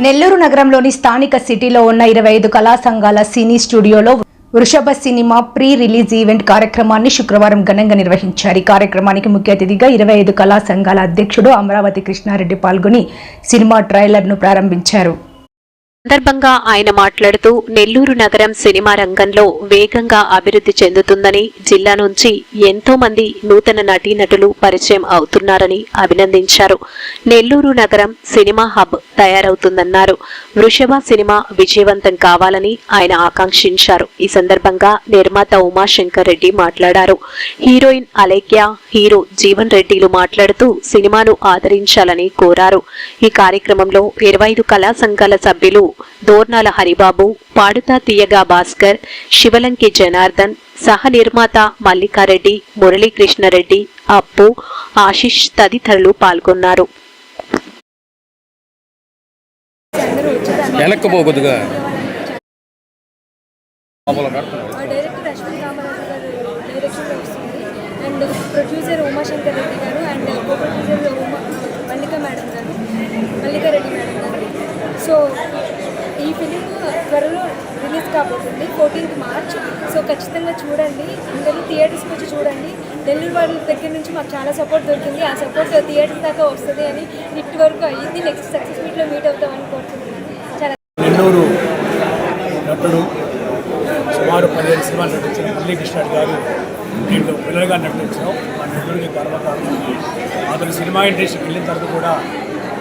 నెల్లూరు నగరంలోని స్థానిక సిటీలో ఉన్న ఇరవై ఐదు కళా సంఘాల సినీ స్టూడియోలో వృషభ సినిమా ప్రీ రిలీజ్ ఈవెంట్ కార్యక్రమాన్ని శుక్రవారం ఘనంగా నిర్వహించారు. ఈ కార్యక్రమానికి ముఖ్య అతిథిగా ఇరవై ఐదు కళా సంఘాల అధ్యక్షుడు అమరావతి కృష్ణారెడ్డి పాల్గొని సినిమా ట్రైలర్ను ప్రారంభించారు. సందర్భంగా ఆయన మాట్లాడుతూ నెల్లూరు నగరం సినిమా రంగంలో వేగంగా అభివృద్ధి చెందుతుందని జిల్లా నుంచి ఎంతో మంది నూతన నటీనటులు పరిచయం అవుతున్నారని అభినందించారు. నెల్లూరు నగరం సినిమా హబ్ తయారవుతుందన్నారు. వృషభ సినిమా విజయవంతం కావాలని ఆయన ఆకాంక్షించారు. ఈ సందర్భంగా నిర్మాత ఉమాశంకర్ రెడ్డి మాట్లాడారు. హీరోయిన్ అలేఖ్య హీరో జీవన్ రెడ్డిలు మాట్లాడుతూ సినిమాను ఆదరించాలని కోరారు. ఈ కార్యక్రమంలో ఇరవై ఐదు కళా సంఘాల సభ్యులు దోర్నాల హరిబాబు పాడుతా తీయగా భాస్కర్ శివలంకి జనార్దన్ సహ నిర్మాత మల్లికారెడ్డి మురళీకృష్ణారెడ్డి అప్పు ఆశిష్ తదితరులు పాల్గొన్నారు. And producer Umashankar Reddy garu and co producer Mallika madam garu. Mallika Reddy madam garu so ఈ ఫిలిం త్వరలో రిలీజ్ కాబోతుంది. ఫోర్టీన్త్ మార్చ్ సో ఖచ్చితంగా చూడండి. అందరూ థియేటర్స్కి వచ్చి చూడండి. నెల్లూరు వాళ్ళ దగ్గర నుంచి మాకు చాలా సపోర్ట్ దొరికింది. ఆ సపోర్ట్ థియేటర్స్ దాకా వస్తుంది అని ఇటు వరకు అయ్యింది నెక్స్ట్ సక్సెస్ మీట్లో మీట్ అవుతామని కోరుకుంటున్నాను. చాలా నెల్లూరు నటుడు సుమారు పదిహేను సినిమాలు నటించిన మురళీకృష్ణ గారు దీంట్లో పిల్లలుగా నటించడం మా నెల్లూరుకి గర్వకారణం. అతను సినిమా ఇండస్ట్రీకి వెళ్ళిన తర్వాత కూడా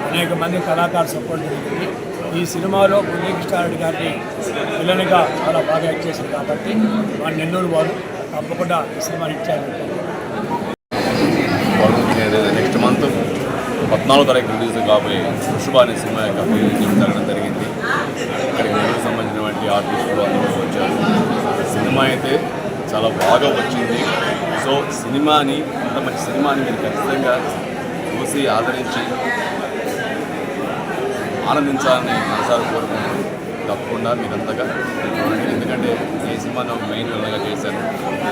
అనేక మంది కళాకారు సపోర్ట్ జరిగింది ఈ సినిమాలో మురళీకృష్ణారెడ్డి గారిని విలన్గా చాలా బాగా యాక్ట్ చేశారు కాబట్టి మా నెల్లూరు వారు తప్పకుండా ఈ సినిమాని ఇచ్చారు నెక్స్ట్ మంత్ పద్నాలుగు తారీఖు రిలీజ్ కాబోయే వృషభ అనే సినిమా యొక్క రిలీజ్ జరగడం జరిగింది. ఇక్కడికి నెల్లూరు సంబంధించినటువంటి ఆర్టిస్టులు అందరూ వచ్చారు. సినిమా అయితే చాలా బాగా వచ్చింది. సో సినిమాని అంత మంచి సినిమాని మీరు ఖచ్చితంగా చూసి ఆదరించి ఆనందించాలని మనసారి కోరుకుంటూ తప్పకుండా మీరంతగా ఎందుకంటే ఈ సినిమాను మెయిన్ విధంగా చేశాను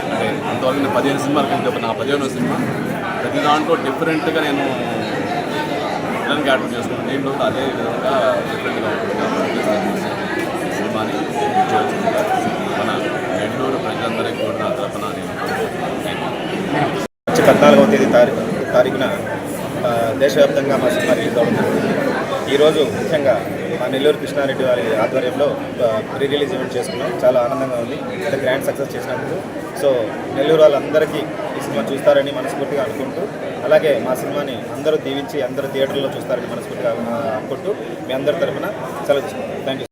అంటే అంతవరకు నేను పదిహేను సినిమాలు కంటే నా పదిహేను సినిమా. ప్రతి దాంట్లో డిఫరెంట్గా నేను విలన్ క్యారెక్టర్ చేసుకున్నాను దీంట్లో అదే విధంగా డిఫరెంట్గా సినిమాని మన నెల్లూరు ప్రజలందరికీ కూడా నా తరఫున నేను పద్నాలుగవ తేదీ తారీఖు తారీఖున దేశవ్యాప్తంగా మా సినిమా రిలీజ్ అవుతుంది ఈరోజు ముఖ్యంగా మా నెల్లూరు కృష్ణారెడ్డి వారి ఆధ్వర్యంలో ప్రీ రిలీజ్ ఈవెంట్ చేసుకున్నాం. చాలా ఆనందంగా ఉంది. ఇంత గ్రాండ్ సక్సెస్ చేసినందుకు. సో నెల్లూరు వాళ్ళందరికీ ఈ సినిమా చూస్తారని మనస్ఫూర్తిగా అనుకుంటూ అలాగే మా సినిమాని అందరూ దీవించి అందరూ థియేటర్లో చూస్తారని మనస్ఫూర్తిగా అనుకుంటూ మీ అందరి తరఫున సెలవు తీసుకుంటాం థ్యాంక్ యూ